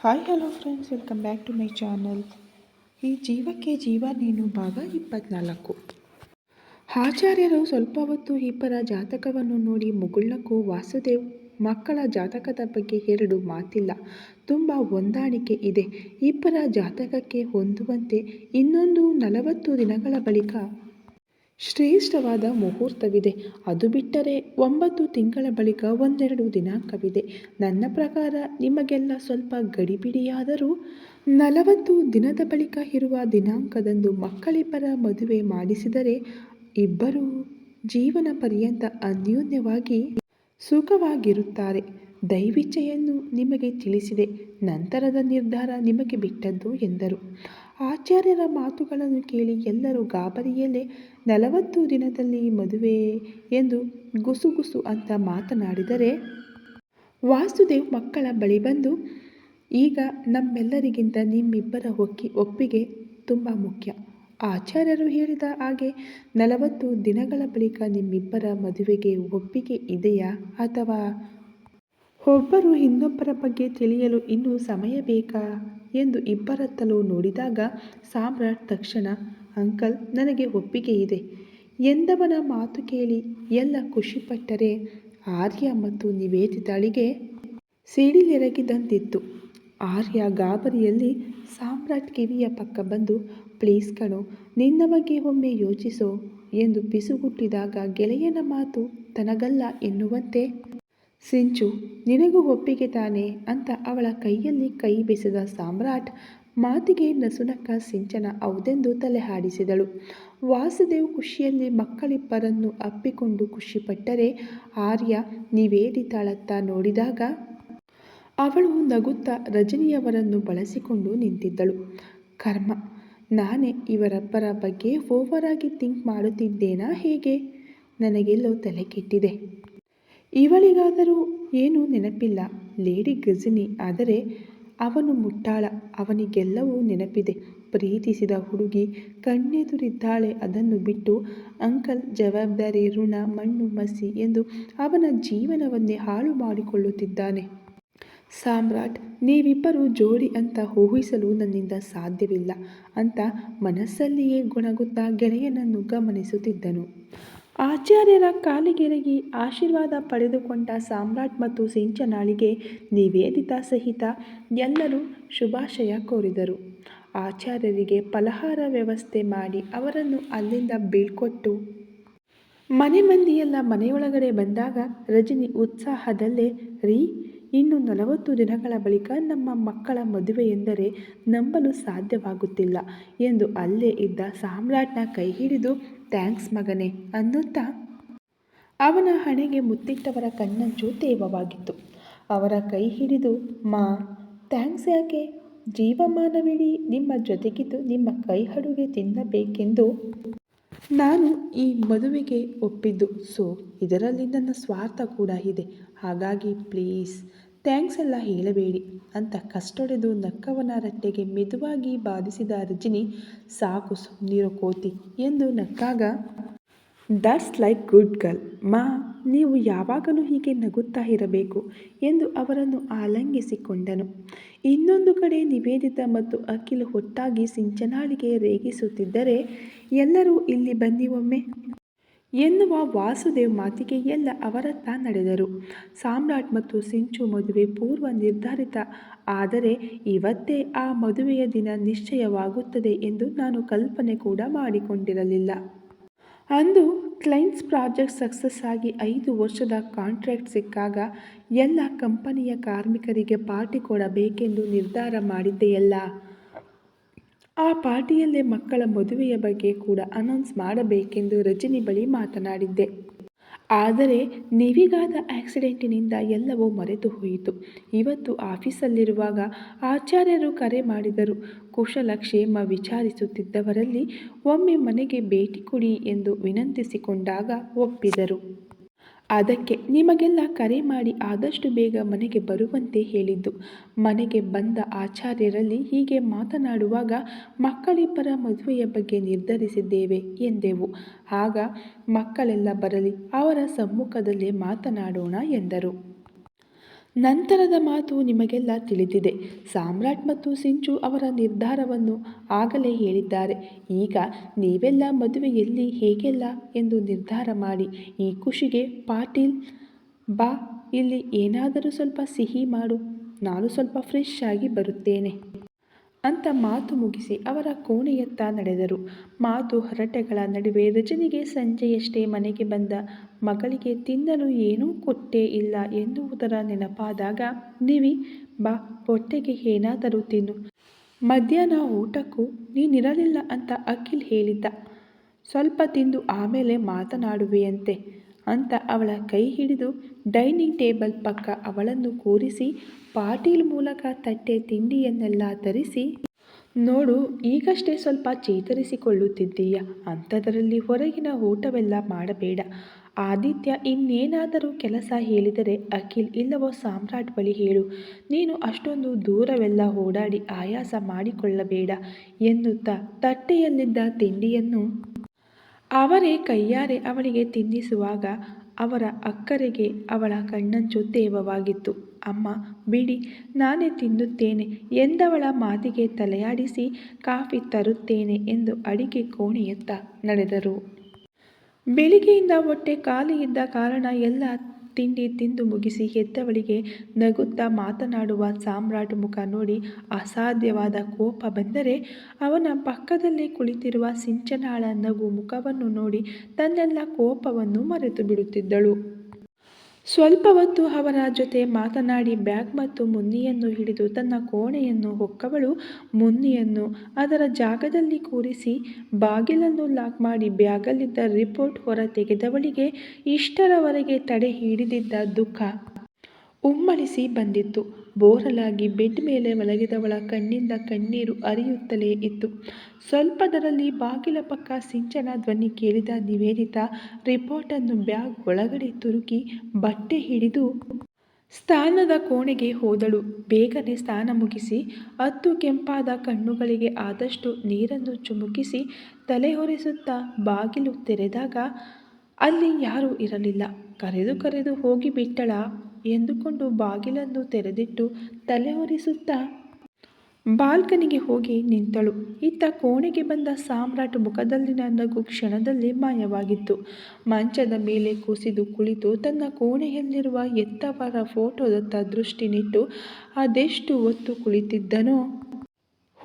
Hi hello friends welcome back to my channel ಈ ಜೀವಕ್ಕೆ ಜೀವ ನೀನು ಭಾಗ ಇಪ್ಪತ್ನಾಲ್ಕು. ಆಚಾರ್ಯರು ಸ್ವಲ್ಪ ಹೊತ್ತು ಇಬ್ಬರ ಜಾತಕವನ್ನು ನೋಡಿ ಮುಗುಳ್ನಕ್ಕೂ ವಾಸುದೇವ್ ಮಕ್ಕಳ ಜಾತಕದ ಬಗ್ಗೆ ಎರಡು ಮಾತಿಲ್ಲ. ತುಂಬ ಹೊಂದಾಣಿಕೆ ಇದೆ. ಇಬ್ಬರ ಜಾತಕಕ್ಕೆ ಹೊಂದುವಂತೆ ಇನ್ನೊಂದು ನಲವತ್ತು ದಿನಗಳ ಬಳಿಕ ಶ್ರೇಷ್ಠವಾದ ಮುಹೂರ್ತವಿದೆ. ಅದು ಬಿಟ್ಟರೆ ಒಂಬತ್ತು ತಿಂಗಳ ಬಳಿಕ ಒಂದೆರಡು ದಿನಾಂಕವಿದೆ. ನನ್ನ ಪ್ರಕಾರ ನಿಮಗೆಲ್ಲ ಸ್ವಲ್ಪ ಗಡಿಬಿಡಿಯಾದರೂ ನಲವತ್ತು ದಿನದ ಬಳಿಕ ಇರುವ ದಿನಾಂಕದಂದು ಮಕ್ಕಳಿಬ್ಬರ ಮದುವೆ ಮಾಡಿಸಿದರೆ ಇಬ್ಬರೂ ಜೀವನ ಪರ್ಯಂತ ಅನ್ಯೋನ್ಯವಾಗಿ ಸುಖವಾಗಿರುತ್ತಾರೆ. ದೈವಿಚ್ಛೆಯನ್ನು ನಿಮಗೆ ತಿಳಿಸಿದೆ. ನಂತರದ ನಿರ್ಧಾರ ನಿಮಗೆ ಬಿಟ್ಟದ್ದು ಎಂದರು. ಆಚಾರ್ಯರ ಮಾತುಗಳನ್ನು ಕೇಳಿ ಎಲ್ಲರೂ ಗಾಬರಿಯಲ್ಲೇ ನಲವತ್ತು ದಿನದಲ್ಲಿ ಮದುವೆ ಎಂದು ಗುಸುಗುಸು ಅಂತ ಮಾತನಾಡಿದರೆ, ವಾಸುದೇವ್ ಮಕ್ಕಳ ಬಳಿ ಬಂದು, ಈಗ ನಮ್ಮೆಲ್ಲರಿಗಿಂತ ನಿಮ್ಮಿಬ್ಬರ ಒಕ್ಕಿ ಒಪ್ಪಿಗೆ ತುಂಬ ಮುಖ್ಯ. ಆಚಾರ್ಯರು ಹೇಳಿದ ಹಾಗೆ ನಲವತ್ತು ದಿನಗಳ ಬಳಿಕ ನಿಮ್ಮಿಬ್ಬರ ಮದುವೆಗೆ ಒಪ್ಪಿಗೆ ಇದೆಯಾ ಅಥವಾ ಒಬ್ಬರು ಇನ್ನೊಬ್ಬರ ಬಗ್ಗೆ ತಿಳಿಯಲು ಇನ್ನೂ ಸಮಯ ಬೇಕಾ? ಎಂದು ಇಬ್ಬರತ್ತಲೂ ನೋಡಿದಾಗ ಸಾಮ್ರಾಟ್ ತಕ್ಷಣ, ಅಂಕಲ್, ನನಗೆ ಒಪ್ಪಿಗೆ ಇದೆ ಎಂದವನ ಮಾತು ಕೇಳಿ ಎಲ್ಲ ಖುಷಿಪಟ್ಟರೆ ಆರ್ಯ ಮತ್ತು ನಿವೇದಿತಾಳಿಗೆ ಸಿಡಿಲೆರಗಿದಂತಿತ್ತು ಆರ್ಯ ಗಾಬರಿಯಲ್ಲಿ ಸಾಮ್ರಾಟ್ ಕಿವಿಯ ಪಕ್ಕ ಬಂದು, ಪ್ಲೀಸ್ ಕಣೋ, ನಿನ್ನ ಬಗ್ಗೆ ಒಮ್ಮೆ ಯೋಚಿಸೋ ಎಂದು ಪಿಸುಗುಟ್ಟಿದಾಗ ಗೆಳೆಯನ ಮಾತು ತನಗಲ್ಲ ಎನ್ನುವಂತೆ ಸಿಂಚು, ನಿನಗೂ ಒಪ್ಪಿಗೆ ತಾನೆ ಅಂತ ಅವಳ ಕೈಯಲ್ಲಿ ಕೈ ಬೆಸೆದ ಸಾಮ್ರಾಟ್ ಮಾತಿಗೆ ನಸುನಕ್ಕ ಸಿಂಚನ ಹೌದೆಂದು ತಲೆ ಹಾಡಿಸಿದಳು. ವಾಸುದೇವ್ ಖುಷಿಯಲ್ಲಿ ಮಕ್ಕಳಿಬ್ಬರನ್ನು ಅಪ್ಪಿಕೊಂಡು ಖುಷಿಪಟ್ಟರೆ, ಆರ್ಯ ನಿವೇದಿತಾಳತ್ತ ನೋಡಿದಾಗ ಅವಳು ನಗುತ್ತಾ ರಜನಿಯವರನ್ನು ಬಳಸಿಕೊಂಡು ನಿಂತಿದ್ದಳು. ಕರ್ಮ, ನಾನೇ ಇವರಬ್ಬರ ಬಗ್ಗೆ ಓವರಾಗಿ ಥಿಂಕ್ ಮಾಡುತ್ತಿದ್ದೇನಾ ಹೇಗೆ? ನನಗೆಲ್ಲೋ ತಲೆ ಕೆಟ್ಟಿದೆ. ಇವಳಿಗಾದರೂ ಏನೂ ನೆನಪಿಲ್ಲ. ಲೇಡಿ ಗಜನಿ ಆದರೆ ಅವನು ಮುಟ್ಟಾಳ. ಅವನಿಗೆಲ್ಲವೂ ನೆನಪಿದೆ. ಪ್ರೀತಿಸಿದ ಹುಡುಗಿ ಕಣ್ಣೆದುರಿದ್ದಾಳೆ. ಅದನ್ನು ಬಿಟ್ಟು ಅಂಕಲ್ ಜವಾಬ್ದಾರಿ, ಋಣ, ಮಣ್ಣು ಮಸಿ ಎಂದು ಅವನ ಜೀವನವನ್ನೇ ಹಾಳು ಮಾಡಿಕೊಳ್ಳುತ್ತಿದ್ದಾನೆ. ಸಾಮ್ರಾಟ್, ನೀವಿಬ್ಬರು ಜೋಡಿ ಅಂತ ಊಹಿಸಲು ನನ್ನಿಂದ ಸಾಧ್ಯವಿಲ್ಲ ಅಂತ ಮನಸ್ಸಲ್ಲಿಯೇ ಗುಣಗುತ್ತಾ ಗೆಳೆಯನನ್ನು ಗಮನಿಸುತ್ತಿದ್ದನು. ಆಚಾರ್ಯರ ಕಾಲಿಗೆರಗಿ ಆಶೀರ್ವಾದ ಪಡೆದುಕೊಂಡ ಸಾಮ್ರಾಟ್ ಮತ್ತು ಸಿಂಚನಾಳಿಗೆ ನಿವೇದಿತ ಸಹಿತ ಎಲ್ಲರೂ ಶುಭಾಶಯ ಕೋರಿದರು. ಆಚಾರ್ಯರಿಗೆ ಫಲಹಾರ ವ್ಯವಸ್ಥೆ ಮಾಡಿ ಅವರನ್ನು ಅಲ್ಲಿಂದ ಬೀಳ್ಕೊಟ್ಟು ಮನೆ ಮಂದಿಯೆಲ್ಲ ಮನೆಯೊಳಗಡೆ ಬಂದಾಗ ರಜನಿ ಉತ್ಸಾಹದಲ್ಲೇ, ರೀ, ಇನ್ನು ನಲವತ್ತು ದಿನಗಳ ಬಳಿಕ ನಮ್ಮ ಮಕ್ಕಳ ಮದುವೆ ಎಂದರೆ ನಂಬಲು ಸಾಧ್ಯವಾಗುತ್ತಿಲ್ಲ ಎಂದು ಅಲ್ಲೇ ಇದ್ದ ಸಾಮ್ರಾಟ್ನ ಕೈ ಹಿಡಿದು ಥ್ಯಾಂಕ್ಸ್ ಮಗನೇ ಅನ್ನುತ್ತಾ? ಅವನ ಹಣೆಗೆ ಮುತ್ತಿಟ್ಟವರ ಕಣ್ಣಂಚು ತೇವವಾಗಿತ್ತು. ಅವರ ಕೈ ಹಿಡಿದು, ಮಾ, ಥ್ಯಾಂಕ್ಸ್ ಯಾಕೆ? ಜೀವಮಾನವಿಡೀ ನಿಮ್ಮ ಜೊತೆಗಿದ್ದು ನಿಮ್ಮ ಕೈ ಹಡುಗೆ ತಿನ್ನಬೇಕೆಂದು ನಾನು ಈ ಮದುವೆಗೆ ಒಪ್ಪಿದ್ದು. ಸೊ, ಇದರಲ್ಲಿ ನನ್ನ ಸ್ವಾರ್ಥ ಕೂಡ ಇದೆ. ಹಾಗಾಗಿ ಪ್ಲೀಸ್ ಥ್ಯಾಂಕ್ಸ್ ಎಲ್ಲ ಹೇಳಬೇಡಿ ಅಂತ ಕಷ್ಟೊಡೆದು ನಕ್ಕವನ ರಟ್ಟೆಗೆ ಮೆದುವಾಗಿ ಬಾಧಿಸಿದ ರಜಿನಿ, ಸಾಕು ಸುಮ್ಮನಿರೋ ಕೋತಿ ಎಂದು ನಕ್ಕಾಗ ದಟ್ಸ್ ಲೈಕ್ ಗುಡ್ ಗರ್ಲ್ ಮಾ, ನೀವು ಯಾವಾಗಲೂ ಹೀಗೆ ನಗುತ್ತಾ ಇರಬೇಕು ಎಂದು ಅವರನ್ನು ಆಲಂಗಿಸಿಕೊಂಡನು. ಇನ್ನೊಂದು ಕಡೆ ನಿವೇದಿತ ಮತ್ತು ಅಖಿಲ್ ಒಟ್ಟಾಗಿ ಸಿಂಚನಾಳಿಗೆ ರೇಗಿಸುತ್ತಿದ್ದರೆ, ಎಲ್ಲರೂ ಇಲ್ಲಿ ಬನ್ನಿ ಒಮ್ಮೆ. ಎನ್ನುವ ವಾಸುದೇವ್ ಮಾತಿಗೆ ಎಲ್ಲ ಅವರತ್ತ ನಡೆದರು. ಸಾಮ್ರಾಟ್ ಮತ್ತು ಸಿಂಚು ಮದುವೆ ಪೂರ್ವ ನಿರ್ಧಾರಿತ. ಆದರೆ ಇವತ್ತೇ ಆ ಮದುವೆಯ ದಿನ ನಿಶ್ಚಯವಾಗುತ್ತದೆ ಎಂದು ನಾನು ಕಲ್ಪನೆ ಕೂಡ ಮಾಡಿಕೊಂಡಿರಲಿಲ್ಲ. ಅಂದು ಕ್ಲೈಂಟ್ಸ್ ಪ್ರಾಜೆಕ್ಟ್ ಸಕ್ಸಸ್ ಆಗಿ ಐದು ವರ್ಷದ ಕಾಂಟ್ರಾಕ್ಟ್ ಸಿಕ್ಕಾಗ ಎಲ್ಲ ಕಂಪನಿಯ ಕಾರ್ಮಿಕರಿಗೆ ಪಾರ್ಟಿ ಕೊಡಬೇಕೆಂದು ನಿರ್ಧಾರ ಮಾಡಿದ್ದೆಯಲ್ಲ? ಆ ಪಾರ್ಟಿಯಲ್ಲೇ ಮಕ್ಕಳ ಮದುವೆಯ ಬಗ್ಗೆ ಕೂಡ ಅನೌನ್ಸ್ ಮಾಡಬೇಕೆಂದು ರಜನಿ ಬಳಿ ಮಾತನಾಡಿದ್ದೆ. ಆದರೆ ನಿವಿಗಾದ ಆಕ್ಸಿಡೆಂಟಿನಿಂದ ಎಲ್ಲವೂ ಮರೆತು ಹೋಯಿತು. ಇವತ್ತು ಆಫೀಸಲ್ಲಿರುವಾಗ ಆಚಾರ್ಯರು ಕರೆ ಮಾಡಿದರು. ಕುಶಲಕ್ಷೇಮ ವಿಚಾರಿಸುತ್ತಿದ್ದವರಲ್ಲಿ ಒಮ್ಮೆ ಮನೆಗೆ ಭೇಟಿ ಕೊಡಿ ಎಂದು ವಿನಂತಿಸಿಕೊಂಡಾಗ ಒಪ್ಪಿದರು. ಅದಕ್ಕೆ ನಿಮಗೆಲ್ಲ ಕರೆ ಮಾಡಿ ಆದಷ್ಟು ಬೇಗ ಮನೆಗೆ ಬರುವಂತೆ ಹೇಳಿದ್ದು. ಮನೆಗೆ ಬಂದ ಆಚಾರ್ಯರಲ್ಲಿ ಹೀಗೆ ಮಾತನಾಡುವಾಗ ಮಕ್ಕಳಿಬ್ಬರ ಮದುವೆಯ ಬಗ್ಗೆ ನಿರ್ಧರಿಸಿದ್ದೇವೆ ಎಂದೆವು. ಆಗ ಮಕ್ಕಳೆಲ್ಲ ಬರಲಿ, ಅವರ ಸಮ್ಮುಖದಲ್ಲೇ ಮಾತನಾಡೋಣ ಎಂದರು. ನಂತರದ ಮಾತು ನಿಮಗೆಲ್ಲ ತಿಳಿದಿದೆ. ಸಾಮ್ರಾಟ್ ಮತ್ತು ಸಿಂಚು ಅವರ ನಿರ್ಧಾರವನ್ನು ಆಗಲೇ ಹೇಳಿದ್ದಾರೆ. ಈಗ ನೀವೆಲ್ಲ ಮದುವೆಯಲ್ಲಿ ಹೇಗೆಲ್ಲ ಎಂದು ನಿರ್ಧಾರ ಮಾಡಿ, ಈ ಖುಷಿಗೆ ಪಾಟೀಲ್, ಬಾ, ಇಲ್ಲಿ ಏನಾದರೂ ಸ್ವಲ್ಪ ಸಿಹಿ ಮಾಡು, ನಾನು ಸ್ವಲ್ಪ ಫ್ರೆಶ್ ಆಗಿ ಬರುತ್ತೇನೆ. ಅಂತ ಮಾತು ಮುಗಿಸಿ ಅವರ ಕೋಣೆಯತ್ತ ನಡೆದರು. ಮಾತು ಹರಟೆಗಳ ನಡುವೆ ರಜನಿಗೆ ಸಂಜೆಯಷ್ಟೇ ಮನೆಗೆ ಬಂದ. ಮಗಳಿಗೆ ತಿನ್ನಲು ಏನೂ ಕೊಟ್ಟೇ ಇಲ್ಲ ಎನ್ನುವುದರ ನೆನಪಾದಾಗ, ನಿವಿ, ಬಾ, ಹೊಟ್ಟೆಗೆ ಏನಾದರೂ ತಿನ್ನು. ಮಧ್ಯಾಹ್ನ ಊಟಕ್ಕೂ ನೀನಿರಲಿಲ್ಲ ಅಂತ ಅಖಿಲ್ ಹೇಳಿದ್ದ. ಸ್ವಲ್ಪ ತಿಂದು ಆಮೇಲೆ ಮಾತನಾಡುವೆಯಂತೆ. ಅಂತ ಅವಳ ಕೈ ಹಿಡಿದು ಡೈನಿಂಗ್ ಟೇಬಲ್ ಪಕ್ಕ ಅವಳನ್ನು ಕೂರಿಸಿ, ಪಾಟೀಲ್ ಮೂಲಕ ತಟ್ಟೆ ತಿಂಡಿಯನ್ನೆಲ್ಲ ತರಿಸಿ, ನೋಡು, ಈಗಷ್ಟೇ ಸ್ವಲ್ಪ ಚೇತರಿಸಿಕೊಳ್ಳುತ್ತಿದ್ದೀಯ? ಅಂಥದರಲ್ಲಿ ಹೊರಗಿನ ಊಟವೆಲ್ಲ ಮಾಡಬೇಡ. ಆದಿತ್ಯ ಇನ್ನೇನಾದರೂ ಕೆಲಸ ಹೇಳಿದರೆ ಅಖಿಲ್ ಇಲ್ಲವೋ ಸಾಮ್ರಾಟ್ ಬಳಿ ಹೇಳು. ನೀನು ಅಷ್ಟೊಂದು ದೂರವೆಲ್ಲ ಓಡಾಡಿ ಆಯಾಸ ಮಾಡಿಕೊಳ್ಳಬೇಡ ಎನ್ನುತ್ತಾ ತಟ್ಟೆಯಲ್ಲಿದ್ದ ತಿಂಡಿಯನ್ನು ಅವರೇ ಕೈಯಾರೆ ಅವಳಿಗೆ ತಿನ್ನಿಸುವಾಗ ಅವರ ಅಕ್ಕರೆಗೆ ಅವಳ ಕಣ್ಣಂಚು ತೇವವಾಗಿತ್ತು. ಅಮ್ಮ, ಬಿಡಿ, ನಾನೇ ತಿನ್ನುತ್ತೇನೆ, ಎಂದವಳ ಮಾತಿಗೆ ತಲೆಯಾಡಿಸಿ ಕಾಫಿ ತರುತ್ತೇನೆ ಎಂದು ಅಡಿಗೆ ಕೋಣೆಯತ್ತ ನಡೆದರು. ಬೆಳಿಗ್ಗೆಯಿಂದ ಹೊಟ್ಟೆ ಖಾಲಿ ಇದ್ದ ಕಾರಣ ಎಲ್ಲ ತಿಂಡಿ ತಿಂದು ಮುಗಿಸಿ ಎದ್ದವಳಿಗೆ ನಗುತ್ತಾ ಮಾತನಾಡುವ ಸಾಮ್ರಾಟ್ ಮುಖ ನೋಡಿ ಅಸಾಧ್ಯವಾದ ಕೋಪ ಬಂದರೆ ಅವನ ಪಕ್ಕದಲ್ಲೇ ಕುಳಿತಿರುವ ಸಿಂಚನಾಳ ನಗು ಮುಖವನ್ನು ನೋಡಿ ತನ್ನೆಲ್ಲ ಕೋಪವನ್ನು ಮರೆತು ಬಿಡುತ್ತಿದ್ದಳು. ಸ್ವಲ್ಪ ಹೊತ್ತು ಅವರ ಜೊತೆ ಮಾತನಾಡಿ ಬ್ಯಾಗ್ ಮತ್ತು ಮುನ್ನಿಯನ್ನು ಹಿಡಿದು ತನ್ನ ಕೋಣೆಯನ್ನು ಹೊಕ್ಕವಳು. ಮುನ್ನಿಯನ್ನು ಅದರ ಜಾಗದಲ್ಲಿ ಕೂರಿಸಿ ಬಾಗಿಲನ್ನು ಲಾಕ್ ಮಾಡಿ ಬ್ಯಾಗಲ್ಲಿದ್ದ ರಿಪೋರ್ಟ್ ಹೊರ ತೆಗೆದವಳಿಗೆ ಇಷ್ಟರವರೆಗೆ ತಡೆ ಹಿಡಿದಿದ್ದ ದುಃಖ. ಉಮ್ಮಳಿಸಿ ಬಂದಿತ್ತು. ಬೋರಲಾಗಿ ಬೆಡ್ ಮೇಲೆ ಮಲಗಿದವಳ ಕಣ್ಣಿಂದ ಕಣ್ಣೀರು ಅರಿಯುತ್ತಲೇ ಇತ್ತು. ಸ್ವಲ್ಪದರಲ್ಲಿ ಬಾಗಿಲ ಪಕ್ಕ ಸಿಂಚನ ಧ್ವನಿ ಕೇಳಿದ ನಿವೇದಿತಾ, ರಿಪೋರ್ಟನ್ನು ಬ್ಯಾಗ್ ಒಳಗಡೆ ತುರುಕಿ ಬಟ್ಟೆ ಹಿಡಿದು ಸ್ನಾನದ ಕೋಣೆಗೆ ಹೋದಳು. ಬೇಗನೆ ಸ್ನಾನ ಮುಗಿಸಿ, ಹತ್ತು ಕೆಂಪಾದ ಕಣ್ಣುಗಳಿಗೆ ಆದಷ್ಟು ನೀರನ್ನು ಚುಮುಕಿಸಿ ತಲೆ ಹೊರಿಸುತ್ತಾ ಬಾಗಿಲು ತೆರೆದಾಗ ಅಲ್ಲಿ ಯಾರೂ ಇರಲಿಲ್ಲ. ಕರೆದು ಕರೆದು ಹೋಗಿಬಿಟ್ಟಳ ಎಂದುಕೊಂಡು ಬಾಗಿಲನ್ನು ತೆರೆದಿಟ್ಟು ತಲೆ ಒರೆಸುತ್ತಾ ಬಾಲ್ಕನಿಗೆ ಹೋಗಿ ನಿಂತಳು. ಇತ್ತ ಕೋಣೆಗೆ ಬಂದ ಸಾಮ್ರಾಟ್ ಮುಖದಲ್ಲಿನ ನಗು ಕ್ಷಣದಲ್ಲಿ ಮಾಯವಾಗಿತ್ತು. ಮಂಚದ ಮೇಲೆ ಕುಸಿದು ಕುಳಿತು ತನ್ನ ಕೋಣೆಯಲ್ಲಿರುವ ಎತ್ತವರ ಫೋಟೋದತ್ತ ದೃಷ್ಟಿ ನಿಟ್ಟು ಅದೆಷ್ಟು ಹೊತ್ತು ಕುಳಿತಿದ್ದನೋ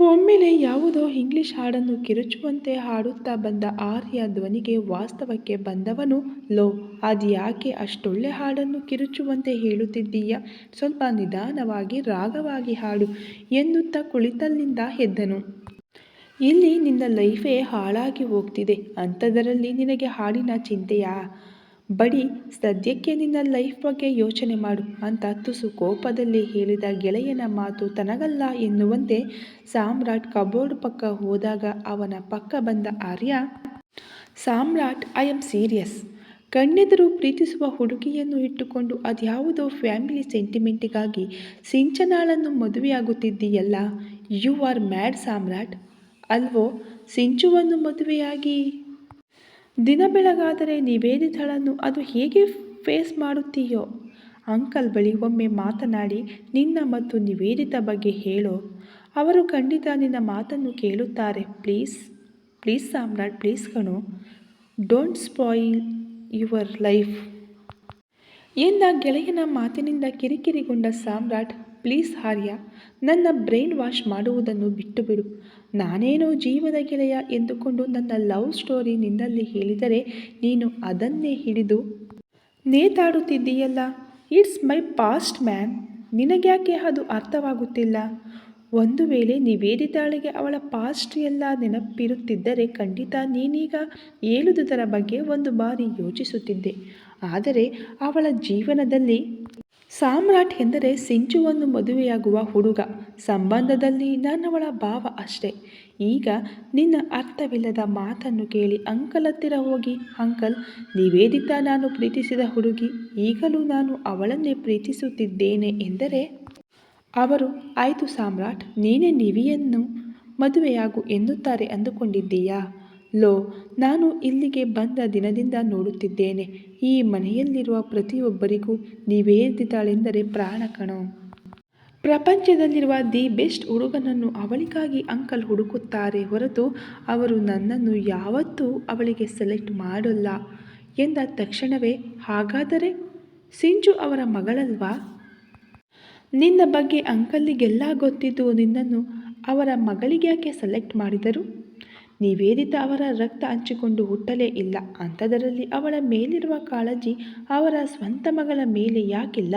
ಒಮ್ಮೆಲೆ ಯಾವುದೋ ಇಂಗ್ಲಿಷ್ ಹಾಡನ್ನು ಕಿರುಚುವಂತೆ ಹಾಡುತ್ತಾ ಬಂದ ಆರ್ಯ ಧ್ವನಿಗೆ ವಾಸ್ತವಕ್ಕೆ ಬಂದವನು ಲೋ. ಅದ್ಯಾಕೆ ಅಷ್ಟೊಳ್ಳೆ ಹಾಡನ್ನು ಕಿರುಚುವಂತೆ ಹೇಳುತ್ತಿದ್ದೀಯ? ಸ್ವಲ್ಪ ನಿಧಾನವಾಗಿ, ರಾಗವಾಗಿ ಹಾಡು ಎನ್ನುತ್ತಾ ಕುಳಿತಲ್ಲಿಂದ ಎದ್ದನು. ಇಲ್ಲಿ ನಿನ್ನ ಲೈಫೇ ಹಾಳಾಗಿ ಹೋಗ್ತಿದೆ. ಅಂಥದರಲ್ಲಿ ನಿನಗೆ ಹಾಡಿನ ಚಿಂತೆಯಾ? ಬಡಿ, ಸದ್ಯಕ್ಕೆ ನಿನ್ನ ಲೈಫ್ ಬಗ್ಗೆ ಯೋಚನೆ ಮಾಡು ಅಂತ ತುಸು ಕೋಪದಲ್ಲಿ ಹೇಳಿದ ಗೆಳೆಯನ ಮಾತು ತನಗಲ್ಲ ಎನ್ನುವಂತೆ ಸಾಮ್ರಾಟ್ ಕಬೋರ್ಡ್ ಪಕ್ಕ ಹೋದಾಗ ಅವನ ಪಕ್ಕ ಬಂದ Arya, Samrat I am serious ಕಣ್ಣೆದುರು ಪ್ರೀತಿಸುವ ಹುಡುಗಿಯನ್ನು ಇಟ್ಟುಕೊಂಡು ಅದ್ಯಾವುದೋ ಫ್ಯಾಮಿಲಿ ಸೆಂಟಿಮೆಂಟಿಗಾಗಿ ಸಿಂಚನಾಳನ್ನು ಮದುವೆಯಾಗುತ್ತಿದ್ದೀಯಲ್ಲ. You are mad Samrat. ಅಲ್ವೋ, ಸಿಂಚುವನ್ನು ಮದುವೆಯಾಗಿ ದಿನ ಬೆಳಗಾದರೆ ನಿವೇದಿತಳನ್ನು ಅದು ಹೇಗೆ ಫೇಸ್ ಮಾಡುತ್ತೀಯೋ? ಅಂಕಲ್ ಬಳಿ ಒಮ್ಮೆ ಮಾತನಾಡಿ, ನಿನ್ನ ಮತ್ತು ನಿವೇದಿತ ಬಗ್ಗೆ ಹೇಳೋ. ಅವರು ಖಂಡಿತ ನಿನ್ನ ಮಾತನ್ನು ಕೇಳುತ್ತಾರೆ. ಪ್ಲೀಸ್ ಪ್ಲೀಸ್ ಸಾಮ್ರಾಟ್, ಪ್ಲೀಸ್ ಕಣೋ. Don't spoil your life. ಎಂದ ಗೆಳೆಯನ ಮಾತಿನಿಂದ ಕಿರಿಕಿರಿಗೊಂಡ ಸಾಮ್ರಾಟ್, ಪ್ಲೀಸ್ ಹಾರ್ಯ, ನನ್ನ ಬ್ರೈನ್ ವಾಶ್ ಮಾಡುವುದನ್ನು ಬಿಟ್ಟು ಬಿಡು. ನಾನೇನೋ ಜೀವದ ಗೆಳೆಯ ಎಂದುಕೊಂಡು ನನ್ನ ಲವ್ ಸ್ಟೋರಿ ನಿನ್ನಲ್ಲಿ ಹೇಳಿದರೆ ನೀನು ಅದನ್ನೇ ಹಿಡಿದು ನೇತಾಡುತ್ತಿದ್ದೀಯಲ್ಲ? It's my past, man. ನಿನಗ್ಯಾಕೆ ಅದು ಅರ್ಥವಾಗುತ್ತಿಲ್ಲ? ಒಂದು ವೇಳೆ ನಿವೇದಿತಾಳಿಗೆ ಅವಳ ಪಾಸ್ಟ್ ಎಲ್ಲ ನೆನಪಿರುತ್ತಿದ್ದರೆ ಖಂಡಿತ ನೀನೀಗ ಹೇಳುವುದರ ಬಗ್ಗೆ ಒಂದು ಬಾರಿ ಯೋಚಿಸುತ್ತಿದ್ದೆ. ಆದರೆ ಅವಳ ಜೀವನದಲ್ಲಿ ಸಾಮ್ರಾಟ್ ಎಂದರೆ ಸಿಂಚುವನ್ನು ಮದುವೆಯಾಗುವ ಹುಡುಗ. ಸಂಬಂಧದಲ್ಲಿ ನನ್ನವಳ ಭಾವ ಅಷ್ಟೇ. ಈಗ ನಿನ್ನ ಅರ್ಥವಿಲ್ಲದ ಮಾತನ್ನು ಕೇಳಿ ಅಂಕಲ್ ಹತ್ತಿರ ಹೋಗಿ, ಅಂಕಲ್, ನಿವೇದಿತ ನಾನು ಪ್ರೀತಿಸಿದ ಹುಡುಗಿ. ಈಗಲೂ ನಾನು ಅವಳನ್ನೇ ಪ್ರೀತಿಸುತ್ತಿದ್ದೇನೆ ಎಂದರೆ? ಅವರು, ಆಯಿತು ಸಾಮ್ರಾಟ್, ನೀನೇ ನಿವಿಯನ್ನು ಮದುವೆಯಾಗು ಎನ್ನುತ್ತಾರೆ ಅಂದುಕೊಂಡಿದ್ದೀಯಾ? ಲೋ, ನಾನು ಇಲ್ಲಿಗೆ ಬಂದ ದಿನದಿಂದ ನೋಡುತ್ತಿದ್ದೇನೆ. ಈ ಮನೆಯಲ್ಲಿರುವ ಪ್ರತಿಯೊಬ್ಬರಿಗೂ ನೀವೇದಿದ್ದಾಳೆಂದರೆ ಪ್ರಾಣ ಕಣೋ. ಪ್ರಪಂಚದಲ್ಲಿರುವ ದಿ ಬೆಸ್ಟ್ ಹುಡುಗನನ್ನು ಅವಳಿಗಾಗಿ ಅಂಕಲ್ ಹುಡುಕುತ್ತಾರೆ ಹೊರತು ಅವರು ನನ್ನನ್ನು ಯಾವತ್ತೂ ಅವಳಿಗೆ ಸೆಲೆಕ್ಟ್ ಮಾಡಲ್ಲ ಎಂದ ತಕ್ಷಣವೇ, ಹಾಗಾದರೆ ಸಿಂಜು ಅವರ ಮಗಳಲ್ವಾ? ನಿನ್ನ ಬಗ್ಗೆ ಅಂಕಲ್ಲಿಗೆಲ್ಲ ಗೊತ್ತಿದ್ದು ನಿನ್ನನ್ನು ಅವರ ಮಗಳಿಗ್ಯಾಕೆ ಸೆಲೆಕ್ಟ್ ಮಾಡಿದರು? ನಿವೇದಿತ ಅವರ ರಕ್ತ ಹಂಚಿಕೊಂಡು ಹುಟ್ಟಲೇ ಇಲ್ಲ. ಅಂಥದರಲ್ಲಿ ಅವಳ ಮೇಲಿರುವ ಕಾಳಜಿ ಅವರ ಸ್ವಂತ ಮಗಳ ಮೇಲೆ ಯಾಕಿಲ್ಲ?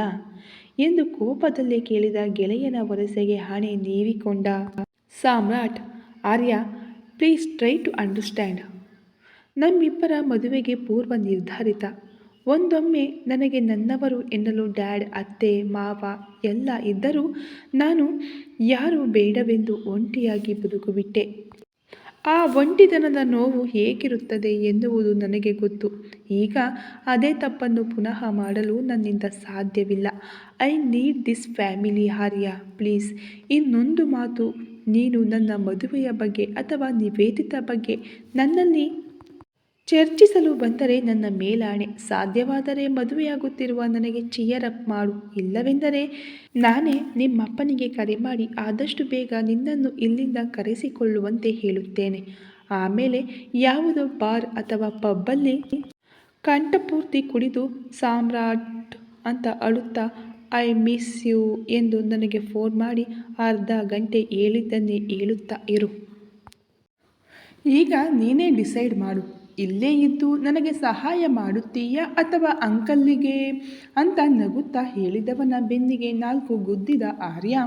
ಎಂದು ಕೋಪದಲ್ಲೇ ಕೇಳಿದ ಗೆಳೆಯನ ವರಸೆಗೆ ಹಣೆ ನೀವಿಕೊಂಡ Samrat Arya please try to understand ನಮ್ಮಿಬ್ಬರ ಮದುವೆಗೆ ಪೂರ್ವ ನಿರ್ಧಾರಿತ. ಒಂದೊಮ್ಮೆ ನನಗೆ ನನ್ನವರು ಎನ್ನಲು ಡ್ಯಾಡ್, ಅತ್ತೆ, ಮಾವ ಎಲ್ಲ ಇದ್ದರೂ ನಾನು ಯಾರು ಬೇಡವೆಂದು ಒಂಟಿಯಾಗಿ ಬದುಕುಬಿಟ್ಟೆ. ಆ ಒಂಟಿತನದ ನೋವು ಹೇಗಿರುತ್ತದೆ ಎನ್ನುವುದು ನನಗೆ ಗೊತ್ತು. ಈಗ ಅದೇ ತಪ್ಪನ್ನು ಪುನಃ ಮಾಡಲು ನನ್ನಿಂದ ಸಾಧ್ಯವಿಲ್ಲ. I need this family Arya please, ಇನ್ನೊಂದು ಮಾತು. ನೀನು ನನ್ನ ಮದುವೆಯ ಬಗ್ಗೆ ಅಥವಾ ನಿವೇದಿತ ಬಗ್ಗೆ ನನ್ನಲ್ಲಿ ಚರ್ಚಿಸಲು ಬಂದರೆ ನನ್ನ ಮೇಲಾಣೆ ಸಾಧ್ಯವಾದರೆ ಮದುವೆಯಾಗುತ್ತಿರುವ ನನಗೆ ಚಿಯರ್ ಅಪ್ ಮಾಡು. ಇಲ್ಲವೆಂದರೆ ನಾನೇ ನಿಮ್ಮಪ್ಪನಿಗೆ ಕರೆ ಮಾಡಿ ಆದಷ್ಟು ಬೇಗ ನಿನ್ನನ್ನು ಇಲ್ಲಿಂದ ಕರೆಸಿಕೊಳ್ಳುವಂತೆ ಹೇಳುತ್ತೇನೆ. ಆಮೇಲೆ ಯಾವುದೋ ಬಾರ್ ಅಥವಾ ಪಬ್ಬಲ್ಲಿ ಕಂಠಪೂರ್ತಿ ಕುಡಿದು, ಸಾಮ್ರಾಟ್ ಅಂತ ಅಳುತ್ತಾ, ಐ ಮಿಸ್ ಯು ಎಂದು ನನಗೆ ಫೋನ್ ಮಾಡಿ ಅರ್ಧ ಗಂಟೆ ಹೇಳಿದ್ದನ್ನೇ ಹೇಳುತ್ತಾ ಇರು. ಈಗ ನೀನೇ ಡಿಸೈಡ್ ಮಾಡು. ಇಲ್ಲೇ ಇದ್ದು ನನಗೆ ಸಹಾಯ ಮಾಡುತ್ತೀಯಾ ಅಥವಾ ಅಂಕಲ್ಲಿಗೆ? ಅಂತ ನಗುತ್ತಾ ಹೇಳಿದವನ ಬೆನ್ನಿಗೆ ನಾಲ್ಕು ಗುದ್ದಿದ ಆರ್ಯ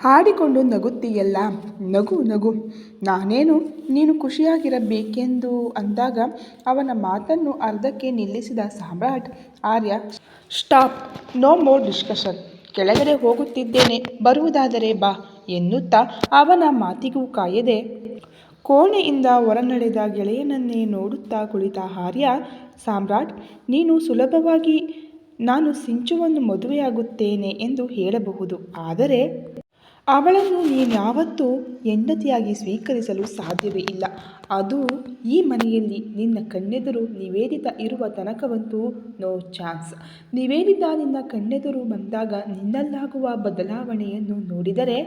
ಹಾಡಿಕೊಂಡು ನಗುತ್ತೀಯಲ್ಲ? ನಗು ನಗು. ನಾನೇನು? ನೀನು ಖುಷಿಯಾಗಿರಬೇಕೆಂದು ಅಂದಾಗ ಅವನ ಮಾತನ್ನು ಅರ್ಧಕ್ಕೆ ನಿಲ್ಲಿಸಿದ Samrat, Arya, stop. No more discussion. ಕೆಳಗಡೆ ಹೋಗುತ್ತಿದ್ದೇನೆ. ಬರುವುದಾದರೆ ಬಾ ಎನ್ನುತ್ತಾ ಅವನ ಮಾತಿಗೂ ಕಾಯದೆ ಕೋಣೆಯಿಂದ ಹೊರನಡೆದ ಗೆಳೆಯನನ್ನೇ ನೋಡುತ್ತಾ ಕುಳಿತ ಆರ್ಯ ಸಾಮ್ರಾಟ್, ನೀನು ಸುಲಭವಾಗಿ ನಾನು ಸಿಂಚುವನ್ನು ಮದುವೆಯಾಗುತ್ತೇನೆ ಎಂದು ಹೇಳಬಹುದು. ಆದರೆ ಅವಳನ್ನು ನೀನ್ಯಾವತ್ತೂ ಹೆಂಡತಿಯಾಗಿ ಸ್ವೀಕರಿಸಲು ಸಾಧ್ಯವೇ ಇಲ್ಲ. ಅದು ಈ ಮನೆಯಲ್ಲಿ ನಿನ್ನ ಕಣ್ಣೆದುರು ನಿವೇದಿತ ಇರುವ ತನಕವಂತೂ ನೋ ಚಾನ್ಸ್. ನಿವೇದಿತ ನಿನ್ನ ಕಣ್ಣೆದುರು ಬಂದಾಗ ನಿನ್ನಲ್ಲಾಗುವ ಬದಲಾವಣೆಯನ್ನು ನೋಡಿದರೆ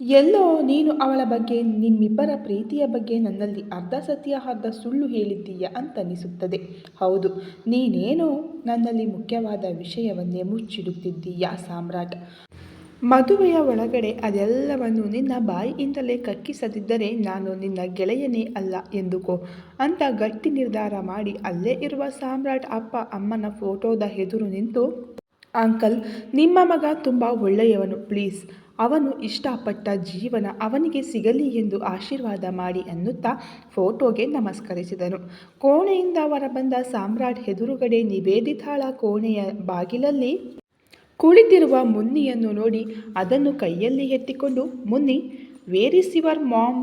ಎಲ್ಲೋ ನೀನು ಅವಳ ಬಗ್ಗೆ, ನಿಮ್ಮಿಬ್ಬರ ಪ್ರೀತಿಯ ಬಗ್ಗೆ ನನ್ನಲ್ಲಿ ಅರ್ಧ ಸತ್ಯ, ಅರ್ಧ ಸುಳ್ಳು ಹೇಳಿದ್ದೀಯ ಅಂತನಿಸುತ್ತದೆ. ಹೌದು, ನೀನೇನೋ ನನ್ನಲ್ಲಿ ಮುಖ್ಯವಾದ ವಿಷಯವನ್ನೇ ಮುಚ್ಚಿಡುತ್ತಿದ್ದೀಯ ಸಾಮ್ರಾಟ್. ಮದುವೆಯ ಒಳಗಡೆ ಅದೆಲ್ಲವನ್ನು ನಿನ್ನ ಬಾಯಿಯಿಂದಲೇ ಕಕ್ಕಿಸದಿದ್ದರೆ ನಾನು ನಿನ್ನ ಗೆಳೆಯನೇ ಅಲ್ಲ ಎಂದುಕೋ. ಅಂತ ಗಟ್ಟಿ ನಿರ್ಧಾರ ಮಾಡಿ ಅಲ್ಲೇ ಇರುವ ಸಾಮ್ರಾಟ್ ಅಪ್ಪ ಅಮ್ಮನ ಫೋಟೋದ ಎದುರು ನಿಂತು, ಅಂಕಲ್, ನಿಮ್ಮ ಮಗ ತುಂಬ ಒಳ್ಳೆಯವನು, ಪ್ಲೀಸ್. ಅವನು ಇಷ್ಟಪಟ್ಟ ಜೀವನ ಅವನಿಗೆ ಸಿಗಲಿ ಎಂದು ಆಶೀರ್ವಾದ ಮಾಡಿ ಅನ್ನುತ್ತಾ ಫೋಟೋಗೆ ನಮಸ್ಕರಿಸಿದನು. ಕೋಣೆಯಿಂದ ಹೊರಬಂದ ಸಾಮ್ರಾಟ್ ಎದುರುಗಡೆ ನಿವೇದಿತಾಳ ಕೋಣೆಯ ಬಾಗಿಲಲ್ಲಿ ಕುಳಿತಿರುವ ಮುನ್ನಿಯನ್ನು ನೋಡಿ ಅದನ್ನು ಕೈಯಲ್ಲಿ ಎತ್ತಿಕೊಂಡು, Munni where is your mom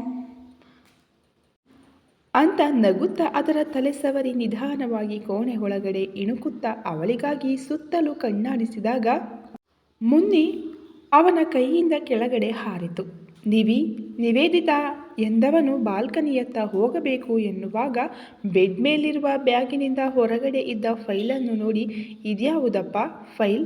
ಅಂತ ನಗುತ್ತಾ ಅದರ ತಲೆ ಸವರಿ ನಿಧಾನವಾಗಿ ಕೋಣೆ ಒಳಗಡೆ ಇಣುಕುತ್ತಾ ಅವಳಿಗಾಗಿ ಸುತ್ತಲೂ ಕಣ್ಣಾಡಿಸಿದಾಗ, ಮುನ್ನಿ ಅವನ ಕೈಯಿಂದ ಕೆಳಗಡೆ ಹಾರಿತು. ನಿವಿ, ನಿವೇದಿತಾ, ಎಂದವನು ಬಾಲ್ಕನಿಯತ್ತ ಹೋಗಬೇಕು ಎನ್ನುವಾಗ ಬೆಡ್ ಮೇಲಿರುವ ಬ್ಯಾಗಿನಿಂದ ಹೊರಗಡೆ ಇದ್ದ ಫೈಲನ್ನು ನೋಡಿ, ಇದ್ಯಾವುದಪ್ಪ ಫೈಲ್?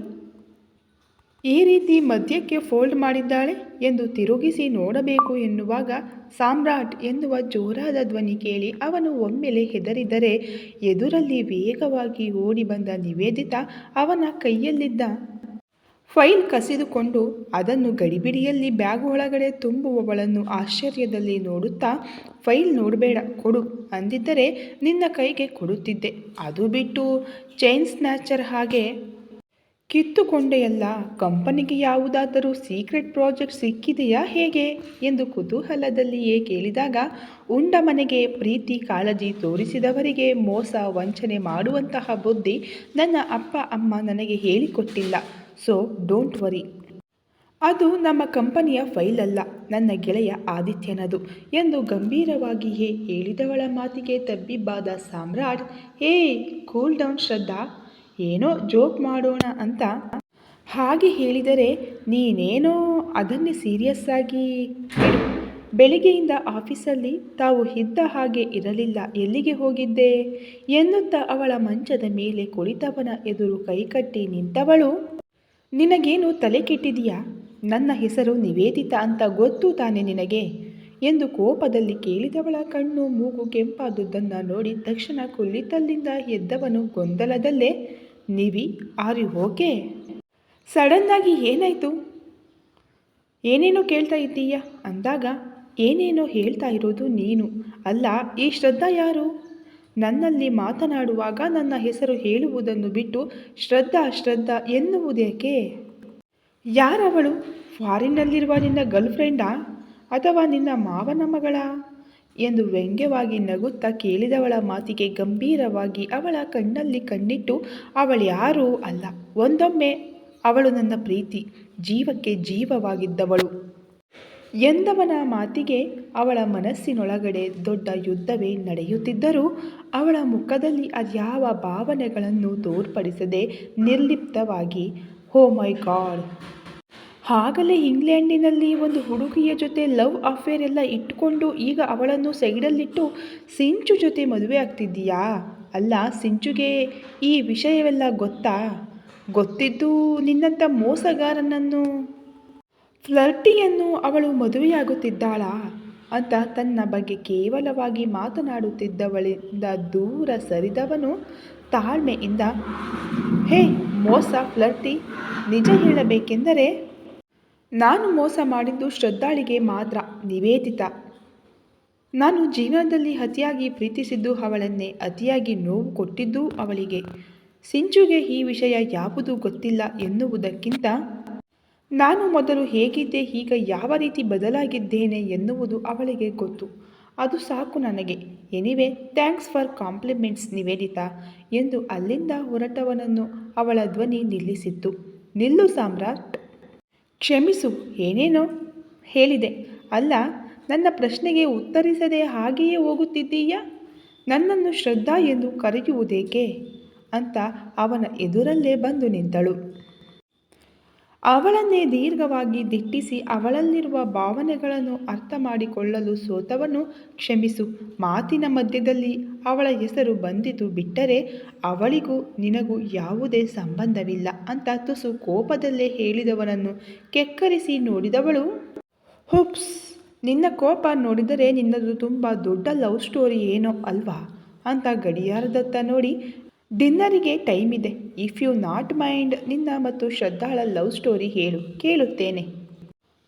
ಈ ರೀತಿ ಮಧ್ಯಕ್ಕೆ ಫೋಲ್ಡ್ ಮಾಡಿದ್ದಾಳೆ ಎಂದು ತಿರುಗಿಸಿ ನೋಡಬೇಕು ಎನ್ನುವಾಗ ಸಾಮ್ರಾಟ್ ಎನ್ನುವ ಜೋರಾದ ಧ್ವನಿ ಕೇಳಿ ಅವನು ಒಮ್ಮೆಲೆ ಹೆದರಿದರೆ ಎದುರಲ್ಲಿ ವೇಗವಾಗಿ ಓಡಿ ಬಂದ ನಿವೇದಿತ ಅವನ ಕೈಯಲ್ಲಿದ್ದ ಫೈಲ್ ಕಸಿದುಕೊಂಡು ಅದನ್ನು ಗಡಿಬಿಡಿಯಲ್ಲಿ ಬ್ಯಾಗ್ ಒಳಗಡೆ ತುಂಬುವವಳನ್ನು ಆಶ್ಚರ್ಯದಲ್ಲಿ ನೋಡುತ್ತಾ, ಫೈಲ್ ನೋಡಬೇಡ, ಕೊಡು ಅಂದಿದ್ದರೆ ನಿನ್ನ ಕೈಗೆ ಕೊಡುತ್ತಿದ್ದೆ. ಅದು ಬಿಟ್ಟು ಚೈನ್ ಸ್ನ್ಯಾಚರ್ ಹಾಗೆ ಕಿತ್ತುಕೊಂಡೆಯಲ್ಲ, ಕಂಪನಿಗೆ ಯಾವುದಾದರೂ ಸೀಕ್ರೆಟ್ ಪ್ರಾಜೆಕ್ಟ್ ಸಿಕ್ಕಿದೆಯಾ ಹೇಗೆ? ಎಂದು ಕುತೂಹಲದಲ್ಲಿಯೇ ಕೇಳಿದಾಗ, ಉಂಡ ಮನೆಗೆ ಪ್ರೀತಿ ಕಾಳಜಿ ತೋರಿಸಿದವರಿಗೆ ಮೋಸ ವಂಚನೆ ಮಾಡುವಂತಹ ಬುದ್ಧಿ ನನ್ನ ಅಪ್ಪ ಅಮ್ಮ ನನಗೆ ಹೇಳಿಕೊಟ್ಟಿಲ್ಲ. ಸೊ ಡೋಂಟ್ ವರಿ ಅದು ನಮ್ಮ ಕಂಪನಿಯ ಫೈಲ್ ಅಲ್ಲ ನನ್ನ ಗೆಳೆಯ ಆದಿತ್ಯನದು ಎಂದು ಗಂಭೀರವಾಗಿಯೇ ಹೇಳಿದವಳ ಮಾತಿಗೆ ತಬ್ಬಿಬ್ಬಾದ Samrat, hey cool down Shraddha, ಏನೋ ಜೋಕ್ ಮಾಡೋಣ ಅಂತ ಹಾಗೆ ಹೇಳಿದರೆ ನೀನೇನೋ ಅದನ್ನೇ ಸೀರಿಯಸ್ ಆಗಿ ಬೆಳಿಗ್ಗೆಯಿಂದ ಆಫೀಸಲ್ಲಿ ತಾವು ಇದ್ದ ಹಾಗೆ ಇರಲಿಲ್ಲ, ಎಲ್ಲಿಗೆ ಹೋಗಿದ್ದೆ? ಎನ್ನುತ್ತಾ ಅವಳ ಮಂಚದ ಮೇಲೆ ಕುಳಿತವನ ಎದುರು ಕೈಕಟ್ಟಿ ನಿಂತವಳು ನಿನಗೇನು ತಲೆ ಕೆಟ್ಟಿದೆಯಾ? ನನ್ನ ಹೆಸರು ನಿವೇದಿತ ಅಂತ ಗೊತ್ತು ತಾನೆ ನಿನಗೆ? ಎಂದು ಕೋಪದಲ್ಲಿ ಕೇಳಿದವಳ ಕಣ್ಣು ಮೂಗು ಕೆಂಪಾದುದನ್ನು ನೋಡಿ ತಕ್ಷಣ ಕುಳ್ಳಿತಲ್ಲಿಂದ ಎದ್ದವನು ಗೊಂದಲದಲ್ಲೇ, ನಿವಿ, ಆರಿ ಓಕೆ ಸಡನ್ನಾಗಿ ಏನಾಯಿತು? ಏನೇನೋ ಕೇಳ್ತಾ ಇದ್ದೀಯಾ? ಅಂದಾಗ, ಏನೇನೋ ಹೇಳ್ತಾ ಇರೋದು ನೀನು? ಅಲ್ಲ, ಈ ಶ್ರದ್ಧಾ ಯಾರು? ನನ್ನಲ್ಲಿ ಮಾತನಾಡುವಾಗ ನನ್ನ ಹೆಸರು ಹೇಳುವುದನ್ನು ಬಿಟ್ಟು ಶ್ರದ್ಧಾ ಶ್ರದ್ಧಾ ಎನ್ನುವುದೇಕೆ? ಯಾರವಳು? ಫಾರಿನ್ನಲ್ಲಿರುವ ನಿನ್ನ ಗರ್ಲ್ ಫ್ರೆಂಡಾ ಅಥವಾ ನಿನ್ನ ಮಾವನ ಮಗಳ? ಎಂದು ವ್ಯಂಗ್ಯವಾಗಿ ನಗುತ್ತಾ ಕೇಳಿದವಳ ಮಾತಿಗೆ ಗಂಭೀರವಾಗಿ ಅವಳ ಕಣ್ಣಲ್ಲಿ ಕಣ್ಣಿಟ್ಟು, ಅವಳು ಯಾರೂ ಅಲ್ಲ, ಒಂದೊಮ್ಮೆ ಅವಳು ನನ್ನ ಪ್ರೀತಿ, ಜೀವಕ್ಕೆ ಜೀವವಾಗಿದ್ದವಳು. ಎಂದವನ ಮಾತಿಗೆ ಅವಳ ಮನಸ್ಸಿನೊಳಗಡೆ ದೊಡ್ಡ ಯುದ್ಧವೇ ನಡೆಯುತ್ತಿದ್ದರೂ ಅವಳ ಮುಖದಲ್ಲಿ ಅದ್ಯಾವ ಭಾವನೆಗಳನ್ನು ತೋರ್ಪಡಿಸದೆ ನಿರ್ಲಿಪ್ತವಾಗಿ ಹೋ ಮೈ ಗಾಡ್ ಆಗಲೇ ಇಂಗ್ಲೆಂಡಿನಲ್ಲಿ ಒಂದು ಹುಡುಗಿಯ ಜೊತೆ ಲವ್ ಅಫೇರ್ ಎಲ್ಲ ಇಟ್ಕೊಂಡು ಈಗ ಅವಳನ್ನು ಸೈಡಲ್ಲಿಟ್ಟು ಸಿಂಚು ಜೊತೆ ಮದುವೆ ಆಗ್ತಿದ್ದೀಯಾ? ಅಲ್ಲ, ಸಿಂಚುಗೆ ಈ ವಿಷಯವೆಲ್ಲ ಗೊತ್ತಾ? ಗೊತ್ತಿದ್ದು ನಿನ್ನಂಥ ಮೋಸಗಾರನನ್ನು ಫ್ಲರ್ಟಿಯನ್ನು ಅವಳು ಮದುವೆಯಾಗುತ್ತಿದ್ದಾಳಾ. ಅಂತ ತನ್ನ ಬಗ್ಗೆ ಕೇವಲವಾಗಿ ಮಾತನಾಡುತ್ತಿದ್ದವಳಿಂದ ದೂರ ಸರಿದವನು ತಾಳ್ಮೆಯಿಂದ, ಹೇ, ಮೋಸ, ಫ್ಲರ್ಟಿ, ನಿಜ ಹೇಳಬೇಕೆಂದರೆ ನಾನು ಮೋಸ ಮಾಡಿದ್ದು ಶ್ರದ್ಧಾಳಿಗೆ ಮಾತ್ರ, ನಿವೇದಿತ. ನಾನು ಜೀವನದಲ್ಲಿ ಅತಿಯಾಗಿ ಪ್ರೀತಿಸಿದ್ದು ಅವಳನ್ನೇ, ಅತಿಯಾಗಿ ನೋವು ಕೊಟ್ಟಿದ್ದು ಅವಳಿಗೆ. ಸಿಂಚುಗೆ ಈ ವಿಷಯ ಯಾವುದೂ ಗೊತ್ತಿಲ್ಲ ಎನ್ನುವುದಕ್ಕಿಂತ ನಾನು ಮೊದಲು ಹೇಗಿದ್ದೆ, ಈಗ ಯಾವ ರೀತಿ ಬದಲಾಗಿದ್ದೇನೆ ಎನ್ನುವುದು ಅವಳಿಗೆ ಗೊತ್ತು. ಅದು ಸಾಕು ನನಗೆ. Anyway thanks for compliments Nivedita, ಎಂದು ಅಲ್ಲಿಂದ ಹೊರಟವನನ್ನು ಅವಳ ಧ್ವನಿ ನಿಲ್ಲಿಸಿತ್ತು. ನಿಲ್ಲು ಸಾಮ್ರಾಟ್! ಕ್ಷಮಿಸು, ಏನೇನೋ ಹೇಳಿದೆ. ಅಲ್ಲ, ನನ್ನ ಪ್ರಶ್ನೆಗೆ ಉತ್ತರಿಸದೆ ಹಾಗೆಯೇ ಹೋಗುತ್ತಿದ್ದೀಯಾ? ನನ್ನನ್ನು ಶ್ರದ್ಧಾ ಎಂದು ಕರೆಯುವುದೇಕೆ? ಅಂತ ಅವನ ಎದುರಲ್ಲೇ ಬಂದು ನಿಂತಳು. ಅವಳನ್ನೇ ದೀರ್ಘವಾಗಿ ದಿಟ್ಟಿಸಿ ಅವಳಲ್ಲಿರುವ ಭಾವನೆಗಳನ್ನು ಅರ್ಥ ಮಾಡಿಕೊಳ್ಳಲು ಸೋತವನು ಕ್ಷಮಿಸು. ಮಾತಿನ ಮಧ್ಯದಲ್ಲಿ ಅವಳ ಹೆಸರು ಬಂದಿತು ಬಿಟ್ಟರೆ ಅವಳಿಗೂ ನಿನಗೂ ಯಾವುದೇ ಸಂಬಂಧವಿಲ್ಲ ಅಂತ ತುಸು ಕೋಪದಲ್ಲೇ ಹೇಳಿದವನನ್ನು ಕೆಕ್ಕರಿಸಿ ನೋಡಿದವಳು. ಹುಪ್ಸ್, ನಿನ್ನ ಕೋಪ ನೋಡಿದರೆ ನಿನ್ನದು ತುಂಬ ದೊಡ್ಡ ಲವ್ ಸ್ಟೋರಿ ಏನೋ ಅಲ್ವಾ? ಅಂತ ಗಡಿಯಾರದತ್ತ ನೋಡಿ ಡಿನ್ನರಿಗೆ ಟೈಮ್ ಇದೆ. ಇಫ್ ಯು ನಾಟ್ ಮೈಂಡ್ ನಿನ್ನ ಮತ್ತು ಶ್ರದ್ಧಾಳ ಲವ್ ಸ್ಟೋರಿ ಹೇಳು, ಕೇಳುತ್ತೇನೆ.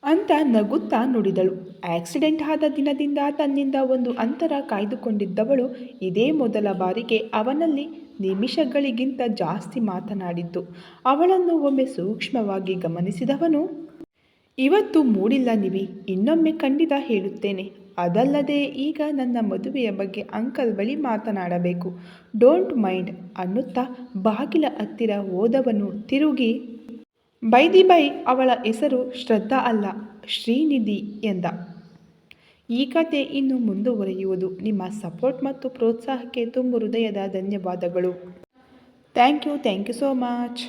ಅಂತ ನಗುತ್ತಾ ನುಡಿದಳು. ಆಕ್ಸಿಡೆಂಟ್ ಆದ ದಿನದಿಂದ ತನ್ನಿಂದ ಒಂದು ಅಂತರ ಕಾಯ್ದುಕೊಂಡಿದ್ದವಳು ಇದೇ ಮೊದಲ ಬಾರಿಗೆ ಅವನಲ್ಲಿ ನಿಮಿಷಗಳಿಗಿಂತ ಜಾಸ್ತಿ ಮಾತನಾಡಿದ್ದು. ಅವಳನ್ನು ಒಮ್ಮೆ ಸೂಕ್ಷ್ಮವಾಗಿ ಗಮನಿಸಿದವನು, ಇವತ್ತು ಮೂಡಿಲ್ಲ ನಿವಿ, ಇನ್ನೊಮ್ಮೆ ಖಂಡಿತ ಹೇಳುತ್ತೇನೆ. ಅದಲ್ಲದೆ ಈಗ ನನ್ನ ಮದುವೆಯ ಬಗ್ಗೆ ಅಂಕಲ್ ಬಳಿ ಮಾತನಾಡಬೇಕು. ಡೋಂಟ್ ಮೈಂಡ್ ಅನ್ನುತ್ತಾ ಬಾಗಿಲ ಹತ್ತಿರ ಓದವನು ತಿರುಗಿ ಬೈದಿ ಬೈ ಅವಳ ಹೆಸರು ಶ್ರದ್ಧಾ ಅಲ್ಲ, ಶ್ರೀನಿಧಿ ಎಂದ. ಈ ಕತೆ ಇನ್ನು ಮುಂದುವರಿಯುವುದು. ನಿಮ್ಮ ಸಪೋರ್ಟ್ ಮತ್ತು ಪ್ರೋತ್ಸಾಹಕ್ಕೆ ತುಂಬ ಹೃದಯದ ಧನ್ಯವಾದಗಳು. Thank you thank you so much.